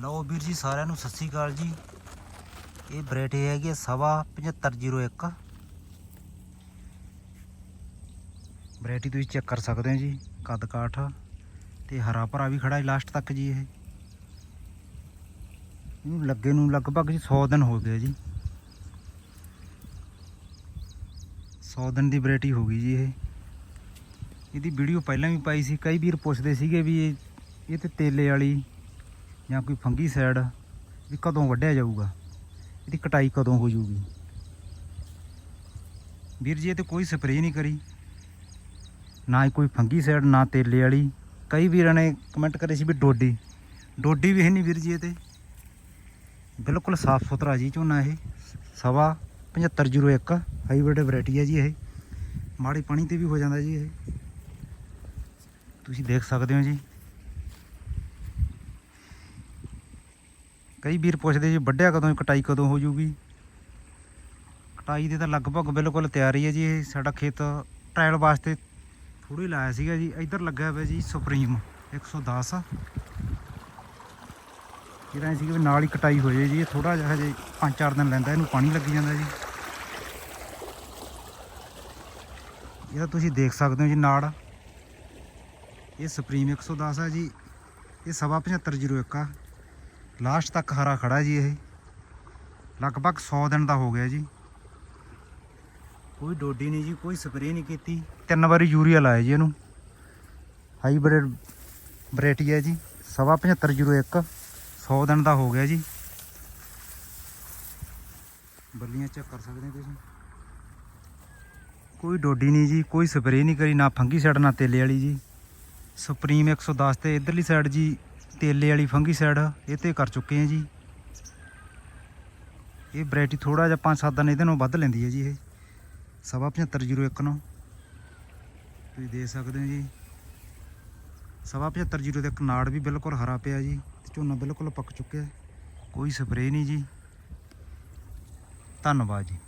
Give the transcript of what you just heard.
ਲਓ ਵੀਰ ਜੀ ਸਾਰਿਆਂ ਨੂੰ ਸਤਿ ਸ੍ਰੀ ਅਕਾਲ ਜੀ। ਇਹ ਵੈਰਾਈਟੀ ਹੈਗੀ ਹੈ ਸਵਾ 7501 ਵੈਰਾਈਟੀ ਤੁਸੀਂ ਚੈੱਕ ਕਰ ਸਕਦੇ ਹੋ ਜੀ, ਕੱਦ ਕਾਠ ਤੇ ਹਰਾ ਭਰਾ ਵੀ ਖੜਾ ਹੈ ਲਾਸਟ ਤੱਕ ਜੀ ਇਹ। ਇਹਨੂੰ ਲੱਗੇ ਨੂੰ ਲਗਭਗ ਜੀ 100 ਦਿਨ ਹੋ ਗਏ ਜੀ। 100 ਦਿਨ ਦੀ ਵੈਰਾਈਟੀ ਹੋ ਗਈ ਜੀ ਇਹ। ਇਹਦੀ ਵੀਡੀਓ ਪਹਿਲਾਂ ਵੀ ਪਾਈ ਸੀ, ਕਈ ਵੀਰ ਪੁੱਛਦੇ ਸੀਗੇ ਵੀ ਇਹ ਇਹ ਤੇ ਤੇਲੇ ਵਾਲੀ ਜਾਂ ਕੋਈ ਫੰਗੀ ਸਾਈਡ ਵੀ ਕਦੋਂ ਵੱਢਿਆ ਜਾਊਗਾ? ਇਹਦੀ ਕਟਾਈ ਕਦੋਂ ਹੋ ਜਾਊਗੀ? ਵੀਰ ਜੀ, ਇਹ ਤੇ ਕੋਈ ਸਪਰੇਅ ਨਹੀਂ ਕਰੀ। ਨਾ ਹੀ ਕੋਈ ਫੰਗੀ ਸਾਈਡ ਨਾ ਤੇਲੇ ਵਾਲੀ। ਕਈ ਵੀਰਾਂ ਨੇ ਕਮੈਂਟ ਕਰੇ ਸੀ ਵੀ ਡੋਡੀ। ਡੋਡੀ ਵੀ ਹੈ ਨਹੀਂ ਵੀਰ ਜੀ ਇਹ ਤੇ। ਬਿਲਕੁਲ ਸਾਫ਼ ਸੁਥਰਾ ਜੀ ਝੋਨਾ ਇਹ। ਸਵਾ 7501 ਹਾਈਬ੍ਰਿਡ ਵੈਰਾਈਟੀ ਹੈ ਜੀ ਇਹ। ਮਾੜੀ ਪਾਣੀ ਤੇ ਵੀ ਹੋ ਜਾਂਦਾ ਜੀ ਇਹ। ਤੁਸੀਂ ਦੇਖ ਸਕਦੇ ਹੋ ਜੀ। ਕਈ ਵੀਰ ਪੁੱਛਦੇ ਜੀ, ਵੱਢਿਆ ਕਦੋਂ, ਕਟਾਈ ਕਦੋਂ ਹੋ ਜੂਗੀ? ਕਟਾਈ ਦੇ ਤਾਂ ਲਗਭਗ ਬਿਲਕੁਲ ਤਿਆਰੀ ਹੈ ਜੀ, ਇਹ ਸਾਡਾ ਖੇਤ ਟ੍ਰਾਇਲ ਵਾਸਤੇ ਥੋੜੀ ਲਾਇਆ ਸੀਗਾ ਜੀ, ਇੱਧਰ ਲੱਗਿਆ ਹੋਇਆ ਜੀ ਸੁਪਰੀਮ 110 ਜਿਹੜਾ ਸੀ ਕਿ ਨਾਲ ਹੀ ਕਟਾਈ ਹੋ ਜਾਏ ਜੀ, ਇਹ ਥੋੜਾ ਜਿਹਾ ਹਜੇ 5-4 ਦਿਨ ਲੈਂਦਾ, ਇਹਨੂੰ ਪਾਣੀ ਲੱਗੀ ਜਾਂਦਾ ਜੀ। ਇਹਦਾ ਤੁਸੀਂ ਦੇਖ ਸਕਦੇ ਹੋ ਜੀ ਨਾੜ ਇਹ ਸੁਪਰੀਮ 110 ਹੈ ਜੀ, ਇਹ ਸਵਾ 7501 ਆ। ਲਾਸਟ ਤੱਕ ਹਰਾ ਖੜਾ ਜੀ ਇਹ। ਲਗਭਗ 100 ਦਿਨ ਦਾ ਹੋ ਗਿਆ ਜੀ। ਕੋਈ ਡੋਡੀ ਨਹੀਂ ਜੀ ਕੋਈ ਸਪਰੇਅ ਨਹੀਂ ਕੀਤੀ। ਤਿੰਨ ਵਾਰੀ ਯੂਰੀਆ ਲਾਇਆ ਜੀ ਇਹਨੂੰ। ਹਾਈਬ੍ਰਿਡ ਵੈਰਾਈਟੀ ਹੈ ਜੀ ਸਵਾ 7501 100 ਦਿਨ ਦਾ ਹੋ ਗਿਆ ਜੀ। ਬੱਲੀਆਂ ਚੈੱਕ ਕਰ ਸਕਦੇ ਹੋ ਤੁਸੀਂ? ਕੋਈ ਡੋਡੀ ਨਹੀਂ ਜੀ ਕੋਈ ਸਪਰੇਅ ਨਹੀਂ ਕਰੀ ਨਾ ਫੰਗੀ ਸਾਈਡ ਨਾ ਤੇਲੇ ਵਾਲੀ ਜੀ। ਸੁਪਰੀਮ 110 ਤੇ ਇਧਰਲੀ ਸਾਈਡ ਜੀ ਤੇਲੇ ਵਾਲੀ ਫੰਗੀਸਾਈਡ ਇਹ ਤੇ ਕਰ ਚੁੱਕੇ ਆ ਜੀ। ਇਹ ਵੈਰਾਈਟੀ ਥੋੜਾ ਜਿਹਾ 5-7 ਦਿਨ ਇਹਦੇ ਨਾਲੋਂ ਵੱਧ ਲੈਂਦੀ ਹੈ ਜੀ ਇਹ। ਸਵਾ 7501 ਨੂੰ। ਤੁਸੀਂ ਦੇਖ ਸਕਦੇ ਹੋ ਜੀ। ਸਵਾ 7501 ਨਾੜ ਵੀ ਬਿਲਕੁਲ ਹਰਾ ਪਿਆ ਜੀ ਤੇ ਝੋਨਾ ਬਿਲਕੁਲ ਪੱਕ ਚੁੱਕਿਆ। ਕੋਈ ਸਪਰੇਅ ਨਹੀਂ ਜੀ। ਧੰਨਵਾਦ ਜੀ।